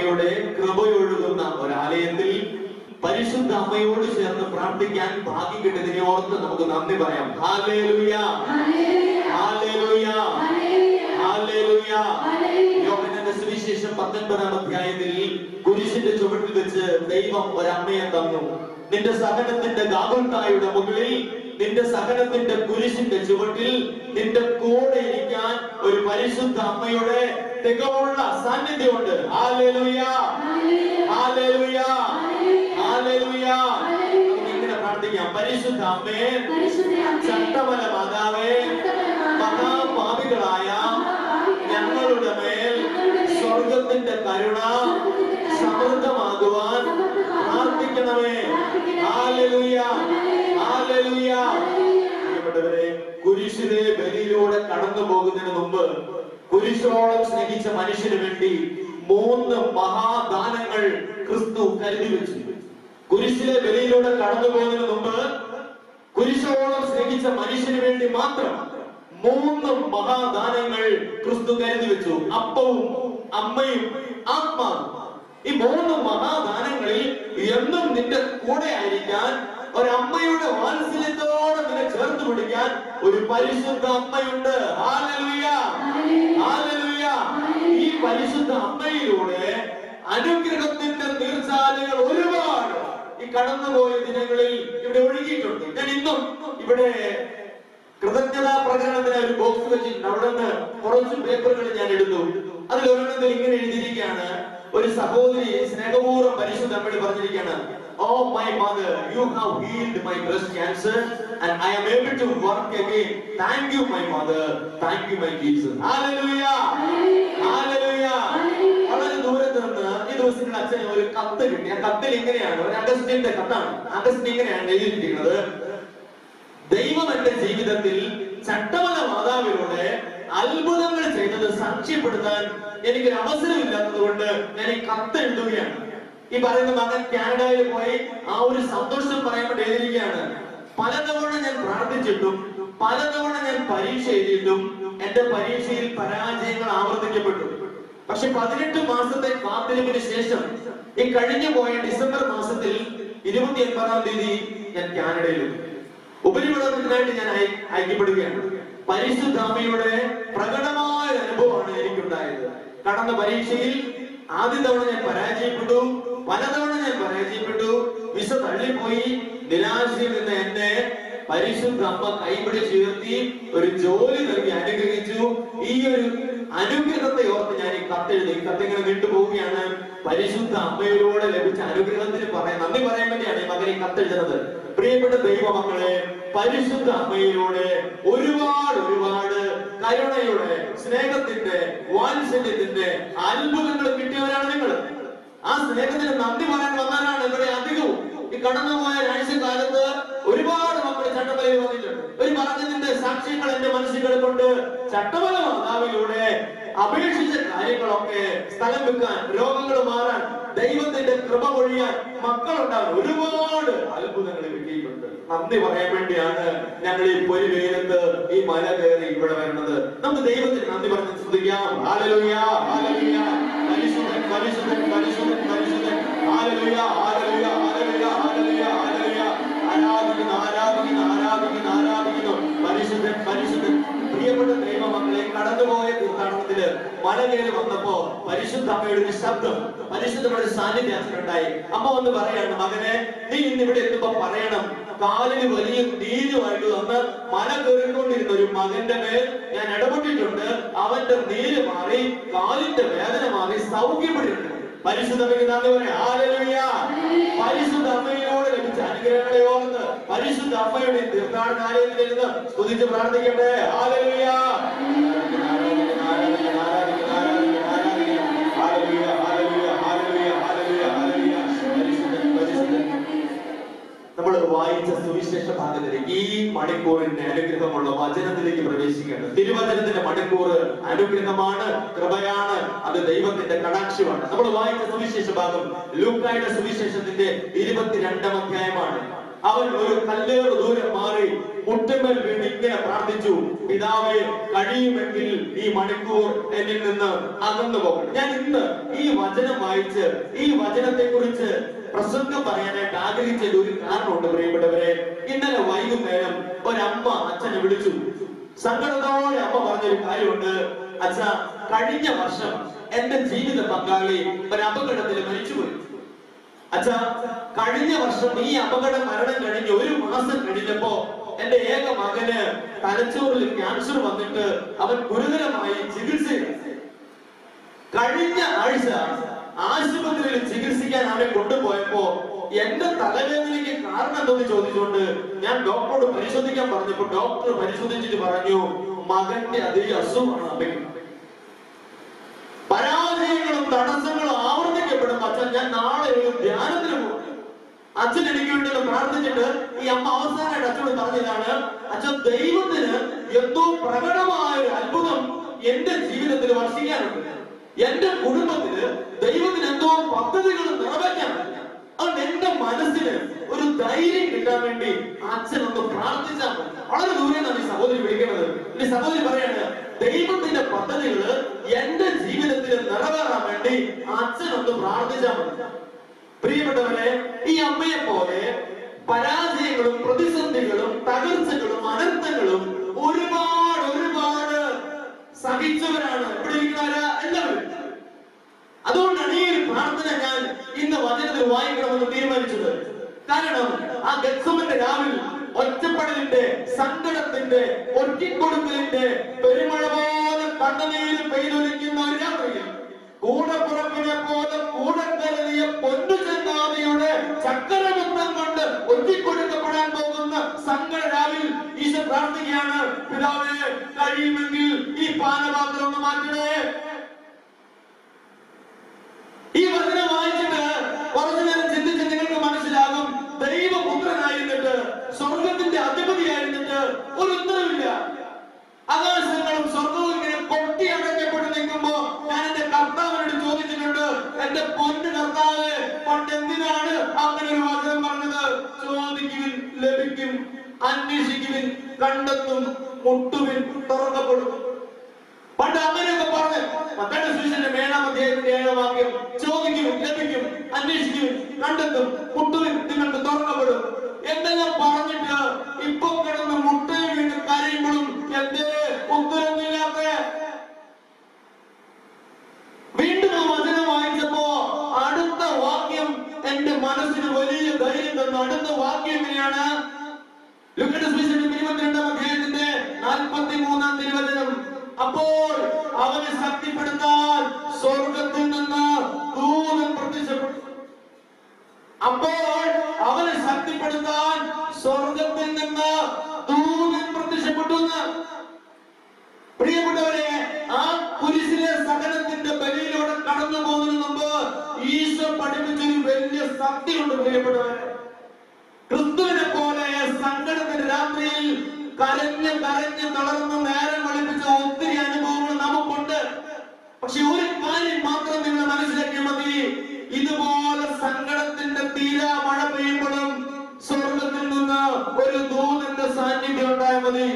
അമ്മയുടെ കൃപയൊഴുകുന്ന ഒരാലയത്തിൽ പരിശുദ്ധ അമ്മയോട് ചേർന്ന് പ്രാർത്ഥിക്കാൻ ഭാഗ്യം കിട്ടിയതിനെ ഓർത്ത് നമുക്ക് നന്ദി പറയാം. യോഹന്നാന്റെ സുവിശേഷം പത്തൊൻപതാം അധ്യായത്തിൽ കുരിശിന്റെ ചുവട്ടിൽ വെച്ച് ദൈവം ഒരമ്മയെ തന്നു. നിന്റെ സഹനത്തിന്റെ ഗാകുൽത്തായുടെ മുകളിൽ നിന്റെ സഹനത്തിന്റെ കുരിശിന്റെ ചുവട്ടിൽ നിന്റെ കൂടെ ഇരിക്കാൻ ഒരു പരിശുദ്ധ അമ്മയുടെ തികവുള്ള സാന്നിധ്യമുണ്ട്. ഇങ്ങനെ പ്രാർത്ഥിക്കാം. പരിശുദ്ധ അമ്മേ. ചട്ടമല മാതാവേ. മഹാപാപികളായ ഞങ്ങളുടെ മേൽ സ്വർഗത്തിന്റെ കരുണ സമൃദ്ധമാകുവാൻ പ്രാർത്ഥിക്കണമേ. കുരിശിലെ ബലിയിലൂടെ കടന്നു പോകുന്നതിന് മുമ്പ് കുരിശോളം സ്നേഹിച്ച മനുഷ്യന് വേണ്ടി മൂന്ന് മഹാദാനങ്ങൾ ക്രിസ്തു കരുതി വെച്ചു കുരിശിലെ വിലയിലൂടെ കടന്നു പോകുന്നതിന് മുമ്പ് കുരിശോളം സ്നേഹിച്ച മനുഷ്യന് വേണ്ടി മാത്രം മൂന്ന് മഹാദാനങ്ങൾ ക്രിസ്തു കരുതി വെച്ചു. അപ്പവും അമ്മയും ആത്മാവും. ഈ മൂന്ന് മഹാദാനങ്ങളിൽ എന്നും നിന്റെ കൂടെ ആയിരിക്കാൻ ഒരമ്മയുടെ വാത്സല്യത്തോടെ നിന്നെ ചേർത്ത് പിടിക്കാൻ ഒരു പരിശുദ്ധ അമ്മയുണ്ട്. ഈ പരിശുദ്ധ അമ്മയിലൂടെ അനുഗ്രഹത്തിന്റെ നീർച്ചാലുകൾ ഒരുപാട് ഈ കടന്നുപോയ ദിനങ്ങളിൽ ഇവിടെ ഒഴുകിയിട്ടുണ്ട്. ഞാൻ ഇന്നും ഇവിടെ കൃതജ്ഞതാ പ്രകടനത്തിന് ഒരു ബോക്സ് വെച്ചിട്ടുണ്ട്. അവിടെ നിന്ന് കുറച്ച് പേപ്പറുകൾ ഞാൻ എടുത്തു. അതിൽ ഒരെണ്ണത്തിൽ ഇങ്ങനെ എഴുതിയിരിക്കുകയാണ്. ഒരു സഹോദരി സ്നേഹപൂർവം പരിശുദ്ധ അമ്മയോട് പറഞ്ഞിരിക്കുകയാണ് ഓ my mother, you have healed my breast cancer and I am able to work again. Thank you, my mother. Thank you, my Jesus. Hallelujah. Hallelujah. വളരെ അച്ഛൻ ഒരു കത്ത് കിട്ടി ആ കത്തിൽ ഇങ്ങനെയാണ് അഗസ്റ്റിന്റെ കത്താണ് അഗസ്റ്റിൻ ഇങ്ങനെയാണ് എഴുതിയിരിക്കുന്നത് ദൈവം എന്റെ ജീവിതത്തിൽ ചട്ടമല മാതാവിലൂടെ അത്ഭുതങ്ങൾ ചെയ്തത് സാക്ഷ്യപ്പെടുത്താൻ എനിക്കൊരു അവസരമില്ലാത്തത് കൊണ്ട് ഞാൻ ഈ കത്ത് എഴുതുകയാണ് ഈ പറയുന്ന മകൻ കാനഡയിൽ പോയി ആ ഒരു സന്തോഷം പറയാൻ എഴുതിയിരിക്കുകയാണ്. പലതവണ ഞാൻ പ്രാർത്ഥിച്ചിട്ടും പലതവണ ഞാൻ പരീക്ഷ എഴുതിയിട്ടും എന്റെ പരീക്ഷയിൽ പരാജയങ്ങൾ ആവർത്തിക്കപ്പെട്ടു. പക്ഷെ പതിനെട്ട് മാസത്തെ കാത്തിരിപ്പിന് ശേഷം ഈ കഴിഞ്ഞു പോയ ഡിസംബർ മാസത്തിൽ ഇരുപത്തി ഒൻപതാം തീയതി ഞാൻ കാനഡയിൽ ഉപരിപഠനത്തിനായിട്ട് ഞാൻ അയ- അയക്കപ്പെടുകയാണ്. പരിശുദ്ധാമയുടെ പ്രകടമായ അനുഭവമാണ് എനിക്കുണ്ടായത്. കടന്ന പരീക്ഷയിൽ ആദ്യ തവണ ഞാൻ പരാജയപ്പെട്ടു. പലതവണ ഞാൻ പരാജയപ്പെട്ടു. വിസ തള്ളിപ്പോയി. നിരാശയിൽ നിന്ന് എന്നെ പരിശുദ്ധ അമ്മ കൈപിടിച്ചുയർത്തി ഒരു ജോലി നൽകി അനുഗ്രഹിച്ചു. ഈ ഒരു അനുഗ്രഹത്തെ ഓർത്ത് ഞാൻ ഈ കത്തെഴുതി ഈ കത്ത് ഇങ്ങനെ നീണ്ടുപോവുകയാണ്. പരിശുദ്ധ അമ്മയിലൂടെ ലഭിച്ച അനുഗ്രഹത്തിന് പറയാൻ നന്ദി പറയാൻ വേണ്ടിയാണ് ഈ മകനെ കത്തെഴുതുന്നത് പ്രിയപ്പെട്ട ദൈവമക്കളെ പരിശുദ്ധ അമ്മയിലൂടെ ഒരുപാട് ഒരുപാട് കരുണയുടെ സ്നേഹത്തിന്റെ വാത്സല്യത്തിന്റെ അത്ഭുതങ്ങൾ കിട്ടിയവരാണ് നിങ്ങൾ. ആ സ്നേഹത്തിന് നന്ദി പറയാൻ വന്നവരാണ് ഇവിടെ അധികവും. ഈ കടന്നുപോയ രാഴ്ചക്കാലത്ത് ഒരുപാട് മക്കൾ ചട്ടപ്പലയിൽ വന്നിട്ടുണ്ട്. ഒരു പറഞ്ഞതിന്റെ സാക്ഷ്യങ്ങൾ എന്റെ മനസ്സിൽ കൊണ്ട് ചട്ടപല മാതാവിലൂടെ അപേക്ഷിച്ച കാര്യങ്ങളൊക്കെ സ്ഥലം വെക്കാൻ രോഗങ്ങൾ മാറാൻ ദൈവത്തിന്റെ കൃപ പൊഴിയാൻ മക്കളുണ്ടാകും ഒരുപാട് അത്ഭുതങ്ങൾ കിട്ടിയിട്ടുണ്ട് നന്ദി പറയാൻ വേണ്ടിയാണ് ഞങ്ങൾ ഈ പൊരി വെയിലത്ത് ഈ മല കയറി ഇവിടെ വരുന്നത്. നമുക്ക് ദൈവത്തിന് നന്ദി പറഞ്ഞ് ശ്രദ്ധിക്കാം പരിശുദ്ധൻ പരിശുദ്ധൻ പരിശുദ്ധൻ. കടന്നുപോയ തീർത്ഥാടനത്തിൽ മല കയറി വന്നപ്പോ പരിശുദ്ധ അമ്മയുടെ ഒരു ശബ്ദം പരിശുദ്ധമായ സാന്നിധ്യം അച്ഛനുണ്ടായി അമ്മ വന്ന് പറയാണ് മകനെ നീ ഇന്ന് ഇവിടെ എത്തുമ്പോ പറയണം കാലിന് വലിയ നീരുമായിട്ട് വന്ന് മല കയറിക്കൊണ്ടിരുന്ന ഒരു മകന്റെ മേൽ ഞാൻ ഇടപെട്ടിട്ടുണ്ട്. അവന്റെ നീര് മാറി കാലിന്റെ വേദന മാറി സൗഖ്യപ്പെട്ടിട്ടുണ്ട്. പരിശുദ്ധ പരിശുദ്ധ അമ്മയിലൂടെ ലഭിച്ച പരിശുദ്ധ അമ്മയുടെ നിന്ന് പ്രാർത്ഥിക്കട്ടെ. ഹാലലുയ വായിച്ച സുവിശേഷ ഭാഗത്തിലേക്ക് ഈ മണിക്കൂറിന്റെ അനുഗ്രഹമുള്ള വചനത്തിലേക്ക് പ്രവേശിക്കേണ്ടത്. തിരുവചനത്തിന്റെ മണിക്കൂർ അനുഗ്രഹമാണ് കൃപയാണ് അത് ദൈവത്തിന്റെ കടാക്ഷമാണ്. നമ്മൾ വായിച്ച സുവിശേഷ ഭാഗം ലൂക്കായുടെ സുവിശേഷത്തിന്റെ ഇരുപത്തിരണ്ടാം അധ്യായമാണ്. അവൻ ഒരു കല്ലേറ് ദൂരം മാറി മുട്ടുമേൽ വീണ് ഇങ്ങനെ പ്രാർത്ഥിച്ചു പിതാവേ കഴിയുമെങ്കിൽ ഈ മണിക്കൂർ എന്നിൽ നിന്ന് അകന്നു പോകണം ഞാൻ ഇന്ന് ഈ വചനം വായിച്ച് ഈ വചനത്തെ കുറിച്ച് പ്രസംഗം പറയാനായിട്ട് ആഗ്രഹിച്ചത് ഒരു കാരണമുണ്ട് പ്രിയപ്പെട്ടവരെ. ഇന്നലെ വൈകുന്നേരം ഒരമ്മ അച്ഛനെ വിളിച്ചു. സങ്കടത്തോടെ അമ്മ പറഞ്ഞൊരു കാര്യമുണ്ട്. അച്ഛ കഴിഞ്ഞ വർഷം എന്റെ ജീവിത പങ്കാളി ഒരു അപകടത്തിൽ മരിച്ചുപോയി. അച്ഛാ കഴിഞ്ഞ വർഷം ഈ അപകട മരണം കഴിഞ്ഞ് ഒരു മാസം കഴിഞ്ഞപ്പോ എന്റെ ഏക മകന് തലച്ചോറിൽ ക്യാൻസർ വന്നിട്ട് അവൻ ഗുരുതരമായി ചികിത്സ കഴിഞ്ഞ ആഴ്ച ആശുപത്രിയിൽ ചികിത്സിക്കാൻ അവരെ കൊണ്ടുപോയപ്പോ എന്റെ തലവേദനയ്ക്ക് കാരണം എന്തെന്ന് ചോദിച്ചുകൊണ്ട് ഞാൻ ഡോക്ടറോട് പരിശോധിക്കാൻ പറഞ്ഞപ്പോ ഡോക്ടർ പരിശോധിച്ചിട്ട് പറഞ്ഞു മകന്റെ അതേ അസുഖമാണ് അമ്മയ്ക്ക്. പരാജയങ്ങളും തടസ്സങ്ങളും ആവർത്തിക്കപ്പെടും. അച്ഛൻ ഞാൻ നാളെ ഒരു ധ്യാനത്തിന് അച്ഛൻ എനിക്ക് വേണ്ടി പ്രാർത്ഥിച്ചിട്ട് ഈ അമ്മ അവസാനമായിട്ട് അച്ഛനോട് പറഞ്ഞതാണ് അച്ഛൻ ദൈവത്തിന് എന്തോ പ്രകടമായ ഒരു അത്ഭുതം എന്റെ ജീവിതത്തിൽ വർഷിക്കാനുണ്ട്. എന്റെ കുടുംബത്തിന് ദൈവത്തിന് എന്തോ പദ്ധതികൾ നിറവേറ്റാൻ അതുകൊണ്ട് എന്റെ മനസ്സിന് ഒരു ധൈര്യം കിട്ടാൻ വേണ്ടി അച്ഛൻ ഒന്ന് പ്രാർത്ഥിച്ചാൽ വളരെ ദൂരെ ഈ സഹോദരി വിളിക്കുന്നത്. ഈ സഹോദരി പറയാണ് ദൈവത്തിന്റെ പദ്ധതികൾ എന്റെ ജീവിതത്തിൽ നിറവേറാൻ വേണ്ടി അച്ഛൻ ഒന്ന് പ്രാർത്ഥിച്ചാൽ പ്രിയപ്പെട്ടവരെ ഈ അമ്മയെ പോലെ പരാജയങ്ങളും പ്രതിസന്ധികളും തകർച്ചകളും അനർത്ഥങ്ങളും ഒരുപാട് സഹിച്ചവരാണ്. ഇവിടെ എല്ലാവരും. അതുകൊണ്ടാണ് ഈ ഒരു പ്രാർത്ഥന ഞാൻ ഇന്ന് വചനത്തിൽ വായിക്കണമെന്ന് തീരുമാനിച്ചത്. കാരണം ആ ഗത്സമന്റെ രാവിൽ ഒറ്റപ്പെടലിന്റെ സങ്കടത്തിന്റെ ഒറ്റിക്കൊടുക്കലിന്റെ പെരുമഴ പോലെ കണ്ണനയിൽ പെയ്തൊലിക്കുന്ന ഒരു രാത്രിയിൽ കൂടപ്പുറപ്പിനെ പോലെ കൂടെ കരുതിയ അന്വേഷിക്കുവിൻ കണ്ടെത്തും മുട്ടുവിൻ തുറക്കപ്പെടും. പണ്ട് അങ്ങനെയൊക്കെ പറഞ്ഞ് മക്കളുടെ സുവിശേഷന്റെ ഏഴാം അധ്യായത്തിന്റെ ഏഴാം വാക്യം ചോദിക്കും ലഭിക്കും അന്വേഷിക്കും കണ്ടെത്തും മുട്ടുവിൻ നിങ്ങൾക്ക് തുറക്കപ്പെടും. എന്തെല്ലാം പറഞ്ഞിട്ട് ഇപ്പൊ കിടന്ന് മുട്ടയിൽ വീണ് കരയുമ്പോഴും എന്തേ ഉത്തരമില്ലാത്ത വീണ്ടും ആ വചനം വായിച്ചപ്പോ അടുത്ത വാക്യം എന്റെ മനസ്സിന് വലിയ ധൈര്യം തന്നു. അടുത്ത വാക്യം എങ്ങനെയാണ്? ഇരുപത്തിരണ്ടാം അധ്യായത്തിന്റെ നാൽപ്പത്തി മൂന്നാം തിരുവചനം. അപ്പോൾ അവനെ ശക്തിപ്പെടുത്താൻ സ്വർഗത്തിൽ നിന്ന് ദൂതൻ പ്രത്യക്ഷപ്പെട്ടു. അപ്പോൾ അവനെ ശക്തിപ്പെടുത്താൻ സ്വർഗത്തിൽ നിന്ന് ദൂതൻ പ്രത്യക്ഷപ്പെട്ടു പ്രിയപ്പെട്ടവരെ ആ കുരിശിലെ സഹനത്തിന്റെ ബലിയിലൂടെ കടന്നു പോകുന്നതിന് മുമ്പ് ഈശോ പഠിപ്പിച്ചൊരു വലിയ സത്യമുണ്ട് പ്രിയപ്പെട്ടവരെ. കരഞ്ഞ് കരഞ്ഞ് തളർന്ന് നേരം കളിപ്പിച്ച ഒത്തിരി അനുഭവങ്ങൾ നമുക്കുണ്ട്. പക്ഷെ ഒരു കാര്യം മാത്രം നിങ്ങൾ മനസ്സിലാക്കിയാൽ മതി ഇതുപോലെ സങ്കടത്തിന്റെ തീരാ മഴ പെയ്യുമ്പോഴും സ്വർഗത്തിൽ നിന്ന് ഒരു ദൂതന്റെ സാന്നിധ്യം ഉണ്ടായാൽ മതി.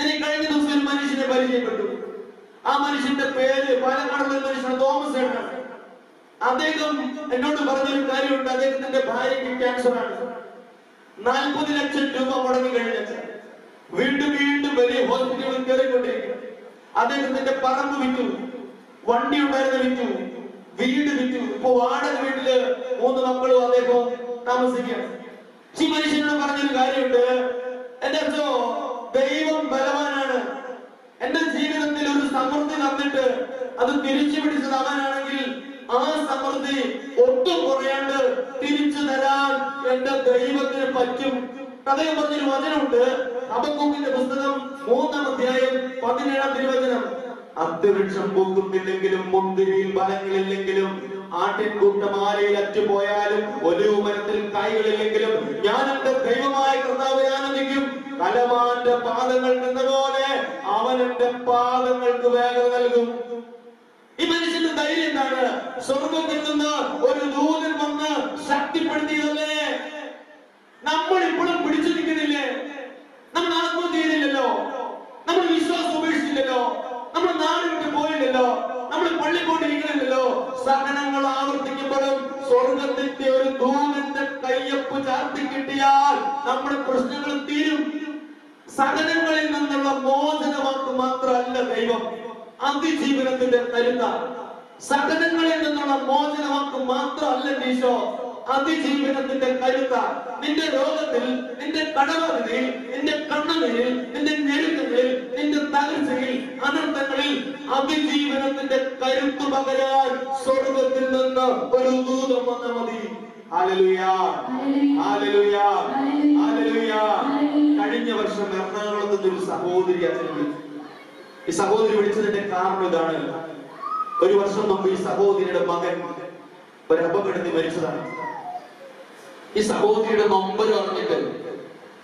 ഇനി കഴിഞ്ഞ ദിവസം ഒരു മനുഷ്യനെ പരിചയപ്പെട്ടു. ആ മനുഷ്യന്റെ പേര് പാലക്കാടുള്ള ഒരു മനുഷ്യനാണ് തോമസ് ഏട്ടനാണ്. അദ്ദേഹം എന്നോട് പറഞ്ഞൊരു കാര്യമുണ്ട്. അദ്ദേഹത്തിന്റെ ഭാര്യയ്ക്ക് ക്യാൻസർ ആണ്. നാൽപ്പത് ലക്ഷം രൂപ മുടങ്ങി കഴിഞ്ഞ വീണ്ടും വീണ്ടും വലിയ ഹോസ്പിറ്റലുകൾ കയറിക്കൊണ്ടിരിക്കുക അദ്ദേഹത്തിന്റെ പറമ്പ് വിറ്റു. വണ്ടി ഉണ്ടായിരുന്ന വിറ്റു. വീട് വിറ്റു. ഇപ്പൊ വാടക വീട്ടിൽ മൂന്ന് മക്കളും അദ്ദേഹം താമസിക്കുകയാണ്. ഈ മനുഷ്യനോട് പറഞ്ഞൊരു കാര്യമുണ്ട്. എന്റെ അച്ഛോ ദൈവം ബലവാനാണ്. എന്റെ ജീവിതത്തിൽ ഒരു സമൃദ്ധി തന്നിട്ട് അത് തിരിച്ചു പിടിച്ചത് അവനാണെങ്കിൽ ആ സമൃദ്ധി ഒട്ടും കുറയാണ്ട് തിരിച്ചു തരാൻ എന്റെ ദൈവത്തിന് പറ്റും. അദ്ദേഹം പറഞ്ഞൊരു വചനമുണ്ട്. അബക്കൂക്കിന്റെ പുസ്തകം മൂന്നാം അധ്യായം പതിനേഴാം തിരുവചനം. അത്യവൃക്ഷം പൂക്കുന്നില്ലെങ്കിലും മുന്തിരിയിൽ ഫലങ്ങളില്ലെങ്കിലും ആട്ടിൻകൂട്ടമാലയിൽ അറ്റുപോയാലും ഒരു മരത്തിൽ കായ്കളില്ലെങ്കിലും ഞാൻ എന്റെ ദൈവമായ കർത്താവിനെ ആനന്ദിക്കും. കലമാന്റെ പാദങ്ങൾ നിന്നപോലെ അവൻ എന്റെ പാദങ്ങൾക്ക് വേഗത നൽകും. ഈ മനുഷ്യന്റെ ധൈര്യം എന്താണ്? സ്വർഗത്തിൽ നിന്ന് ഒരു ദൂതൻ വന്ന് ശക്തിപ്പെടുത്തിയതല്ലേ? നമ്മൾ ഇപ്പോഴും പിടിച്ചു നിൽക്കുന്നില്ലേ? നമ്മൾ ആത്മഹത്യ ചെയ്തില്ലല്ലോ? നമ്മൾ വിശ്വാസം ഉപേക്ഷിച്ചില്ലല്ലോ? നമ്മൾ നാടിവിട്ട് പോയില്ലല്ലോ? നമ്മൾ പള്ളി കൊണ്ടിരിക്കുന്നില്ലല്ലോ സഹനങ്ങൾ ആവർത്തിക്കുമ്പോഴും സ്വർഗത്തിന്റെ ഒരു ദൂതന്റെ കയ്യപ്പ് ചാർത്തി കിട്ടിയാൽ നമ്മുടെ പ്രശ്നങ്ങൾ തീരും. സഹനങ്ങളിൽ നിന്നുള്ള മോചനമാക്ക് മാത്രമല്ല ദൈവം. അതിജീവനത്തിന്റെ തരുന്ന സകലങ്ങളിൽ നിന്നുള്ള മോചനമാക്ക് മാത്രമല്ല ഈശോ. അതിജീവനത്തിന്റെ കരുത്ത നിന്റെ രോഗത്തിൽ നിന്റെ കടവറിനിൽ നിന്റെ കണ്ണുകളിൽ നിന്റെ ഞെരുക്കങ്ങളിൽ നിന്റെ തകർച്ചയിൽ അനർത്ഥങ്ങളിൽ അതിജീവനത്തിന്റെ കരുത്ത് പകരാൻ സ്വർഗത്തിൽ നിന്ന് ഒരു ദൂതം വന്ന മതി. കഴിഞ്ഞ വർഷം എറണാകുളത്ത് ഒരു സഹോദരി അച്ഛൻ വിളിച്ചു ഈ സഹോദരി വിളിച്ചതിന്റെ കാരണം ഇതാണ്. ഒരു വർഷം മുമ്പ് ഈ സഹോദരിയുടെ മകൻ ഒരു അപകടത്തിൽ മരിച്ചതാണ്. ഈ സഹോദരിയുടെ നമ്പർ അറിഞ്ഞിട്ട്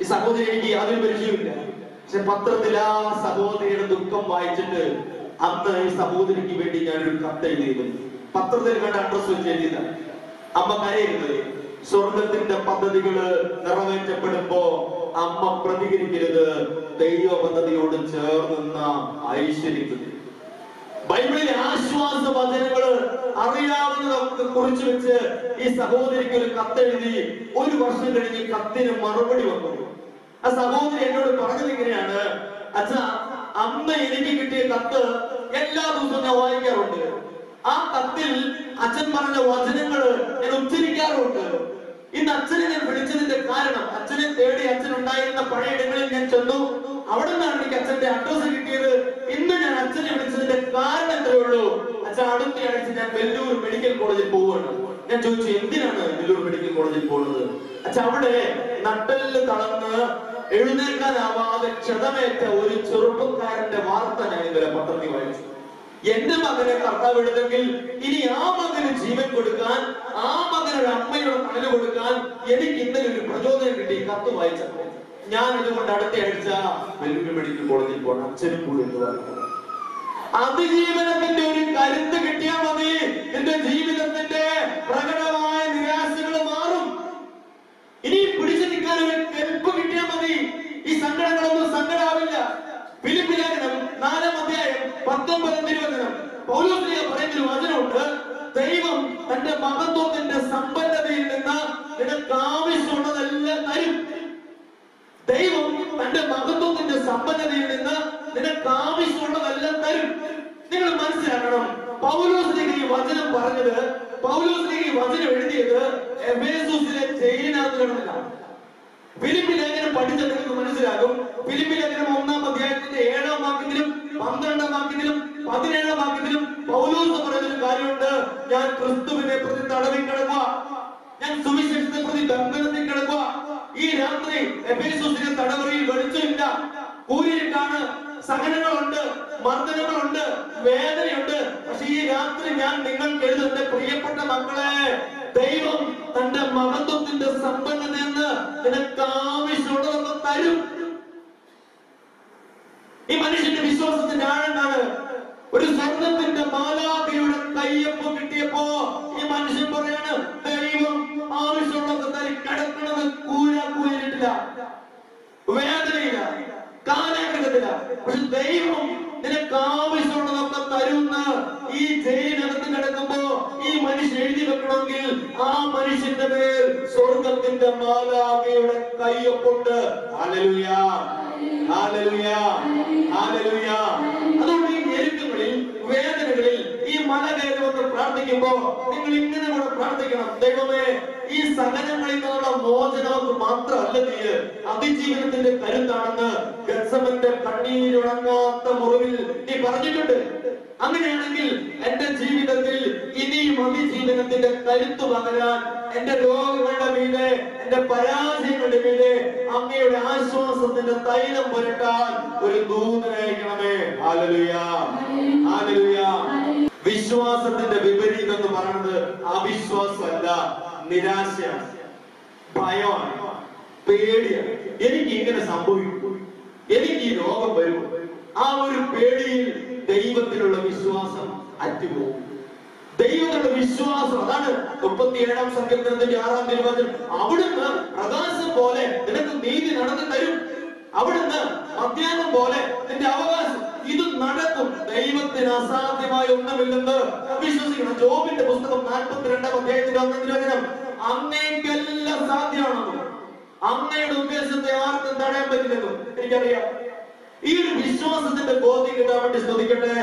ഈ സഹോദരി എനിക്ക് യാതൊരു പരിചയമില്ല പക്ഷെ പത്രത്തിൽ ആ സഹോദരിയുടെ ദുഃഖം വായിച്ചിട്ട് അന്ന് ഈ സഹോദരിക്ക് വേണ്ടി ഞാനൊരു കത്ത് എഴുതിയിരുന്നു പത്രത്തിൽ കണ്ട അഡ്രസ് വെച്ച് എഴുതിയതാണ്. അമ്മ കരയരുത്. സ്വർഗത്തിന്റെ പദ്ധതികൾ നിറവേറ്റപ്പെടുമ്പോ അമ്മ പ്രതികരിക്കരുത്. ദൈവ പദ്ധതിയോട് ചേർന്ന ഐശ്വര്യത്തിൽ ബൈബിളിലെ ആശ്വാസ വചനങ്ങൾ അറിയാവുന്നതൊക്കെ കുറിച്ച് വെച്ച് ഈ സഹോദരിക്ക് ഒരു കത്തെഴുതി ഒരു വർഷം കഴിഞ്ഞ് കത്തിന് മറുപടി വന്നു. ആ സഹോദരി എന്നോട് പറഞ്ഞത് ഇങ്ങനെയാണ് അച്ഛാ അമ്മ എനിക്ക് കിട്ടിയ കത്ത് എല്ലാ ദിവസവും ഞാൻ വായിക്കാറുണ്ട്. ആ കത്തിൽ അച്ഛൻ പറഞ്ഞ വചനങ്ങൾ ഞാൻ ഉച്ചരിക്കാറുണ്ട്. ഇന്ന് അച്ഛനെ ഞാൻ വിളിച്ചതിന്റെ കാരണം അച്ഛനെ തേടി അച്ഛൻ ഉണ്ടായിരുന്ന പഴയിടങ്ങളിൽ ഞാൻ ചെന്നു. അവിടെ നിന്നാണ് എനിക്ക് അച്ഛന്റെ അഡ്രസ് കിട്ടിയത്. ഇന്ന് ഞാൻ അച്ഛനെ വിളിച്ചതിന്റെ കാരണം എത്രയേ ഉള്ളൂ. അച്ഛൻ അടുത്ത ആഴ്ച ഞാൻ വെല്ലൂർ മെഡിക്കൽ കോളേജിൽ പോവുകയാണ്. ഞാൻ ചോദിച്ചു എന്തിനാണ് വെല്ലൂർ മെഡിക്കൽ കോളേജിൽ പോകുന്നത്? അച്ഛൻ അവിടെ നട്ടലിൽ തളർന്ന് എഴുന്നേൽക്കാനാവാതെ ക്ഷതമേറ്റ ഒരു ചെറുപ്പക്കാരന്റെ വാർത്ത ഞാൻ ഇന്നലെ പത്രത്തിൽ വായിച്ചു. എന്റെ മകനെ കർത്താവ് എടുത്തെങ്കിൽ ഇനി ആ മകന് ജീവൻ കൊടുക്കാൻ ആ മകന് ഒരു അമ്മയുടെ തണൽ കൊടുക്കാൻ എനിക്ക് ഇന്നലെ ഒരു പ്രചോദനം കിട്ടി. കത്ത് വായിച്ചപ്പോൾ ഞാൻ ഇതുകൊണ്ട് അടുത്ത ആഴ്ച വെല്ലുവിളി മെഡിക്കൽ കോളേജിൽ പോകണം അച്ഛനും കൂടി എന്ന് പറയുന്നത് അതിജീവനത്തിന്റെ ഒരു കരുത്ത് കിട്ടിയാൽ മതി. എന്റെ ജീവിതത്തിന്റെ പ്രകടമായ നിരാശകൾ മാറും. ഇനി പിടിച്ചു നിൽക്കാൻ ഒരു കെൽപ്പ് കിട്ടിയാൽ മതി. ഈ സങ്കടങ്ങളൊന്നും സങ്കടാവില്ല. അധ്യായം പത്തൊമ്പതാം തിരുവചനം പൗലോസ്ലിയ പറയുന്ന ഒരു വചനമുണ്ട്. ദൈവം തന്റെ മഹത്വത്തിന്റെ സമ്പന്നതയിൽ നിന്ന് നിനക്ക് ആവശ്യമുള്ളതെല്ലാം തരും. ദൈവം തന്റെ മഹത്വത്തിന്റെ സമ്പന്നതയിൽ നിന്ന് നിനക്ക് ആവശ്യമുള്ളതെല്ലാം തരും. നിങ്ങൾ മനസ്സിലാക്കണം പൗലോസ്ലിക ഈ വചനം പറഞ്ഞത് പൗലോസ്ലിക ഈ വചനം എഴുതിയത് എഫേസൂസിലെ ഫിലിപ്പിലേഖനം കിടന്നില്ല ഫിലിപ്പി ലേഖനം പഠിച്ചാൽ നിങ്ങൾക്ക് മനസ്സിലാകും? ഫിലിപ്പിലേഖനം ഒന്നാം അധ്യായത്തിന്റെ ഏഴാം വാക്യത്തിലും പതിനേഴാം വാക്യത്തിലും പൗലോസ് പറയുന്നൊരു കാര്യമുണ്ട്. ഞാൻ ക്രിസ്തുവിനെ പ്രതി തടവി കിടക്കുക ഞാൻ സുവിശേഷത്തെ പ്രതി ബന്ധനത്തിൽ കിടക്കുക ഈ രാത്രി എഫേസൂസിലെ തടവറയിൽ വെളിച്ചമില്ല. കൂലിയിട്ടാണ് സഹനങ്ങളുണ്ട് മർദ്ദനങ്ങളുണ്ട് വേദനയുണ്ട്. പക്ഷെ ഈ രാത്രി ഞാൻ നിങ്ങൾ എഴുതുന്ന പ്രിയപ്പെട്ട മക്കളെ ദൈവം തന്റെ മഹത്വത്തിന്റെ സമ്പന്നതയെന്ന് നിനക്ക് ആവശ്യമുള്ളതൊക്കെ തരും. ഈ മനുഷ്യന്റെ വിശ്വാസത്തിന്റെ ആഴെന്താണ് പ്രാർത്ഥിക്കുമ്പോ നിങ്ങൾ ഇങ്ങനെ കൂടെ പ്രാർത്ഥിക്കണം. ദൈവമേ ഈ സഹനങ്ങളിൽ നിന്നുള്ള മോചനമൊക്കെ മാത്രമല്ല നീ. അതിജീവനത്തിന്റെ കരുത്താണെന്ന് ഗസമന്റെ കണ്ണീരുണങ്ങാത്ത മുറിവിൽ നീ പറഞ്ഞിട്ടുണ്ട്. അങ്ങനെയാണെങ്കിൽ എന്റെ ജീവിതത്തിൽ ഇനിയും അതിജീവനത്തിന്റെ കരുത്ത് പകരാൻ എന്റെ രോഗങ്ങളുടെ മീതെ എന്റെ പരാജയങ്ങളുടെ മീതെ അങ്ങയുടെ ആശ്വാസത്തിന്റെ തൈലം പുരട്ടാൻ ഒരു ദൂതനയക്കണമേ ആലലുയാ ഹാലലുയ വിശ്വാസത്തിന്റെ അവിശ്വാസമല്ല നിരാശയാണ് ഭയമാണ് പേടിയാണ്. എനിക്ക് ഇങ്ങനെ സംഭവിക്കും. എനിക്ക് ഈ രോഗം വരും. ആ ഒരു പേടിയിൽ ദൈവത്തിലുള്ള വിശ്വാസം അറ്റുപോകും. ദൈവത്തിലുള്ള വിശ്വാസം അതാണ് മുപ്പത്തി ഏഴാം സങ്കീർത്തനത്തിന്റെ ആറാം തിരുവചനം. അവിടുന്ന് പ്രകാശം പോലെ നിനക്ക് നീതി നടന്നു തരും. അവിടുന്ന് മധ്യാഹ്നം പോലെ എന്റെ അവകാശം ഇത് നടക്കും. ദൈവത്തിന് അസാധ്യമായ ഒന്നുമില്ലെന്ന് വിശ്വസിക്കണം. ജോബിന്റെ പുസ്തകം നാൽപ്പത്തിരണ്ടാം അധ്യായത്തിന്റെ ഒന്നാം തിരുവചനം അങ്ങേക്കെല്ലാം സാധ്യമാണെന്നും അങ്ങയുടെ ഉദ്ദേശത്തെ ആർക്കും തടയാൻ പറ്റില്ലെന്നും എനിക്കറിയാം. ഈ ഒരു വിശ്വാസത്തിന്റെ ബോധ്യം കിട്ടാൻ വേണ്ടി ശ്രദ്ധിക്കട്ടെ.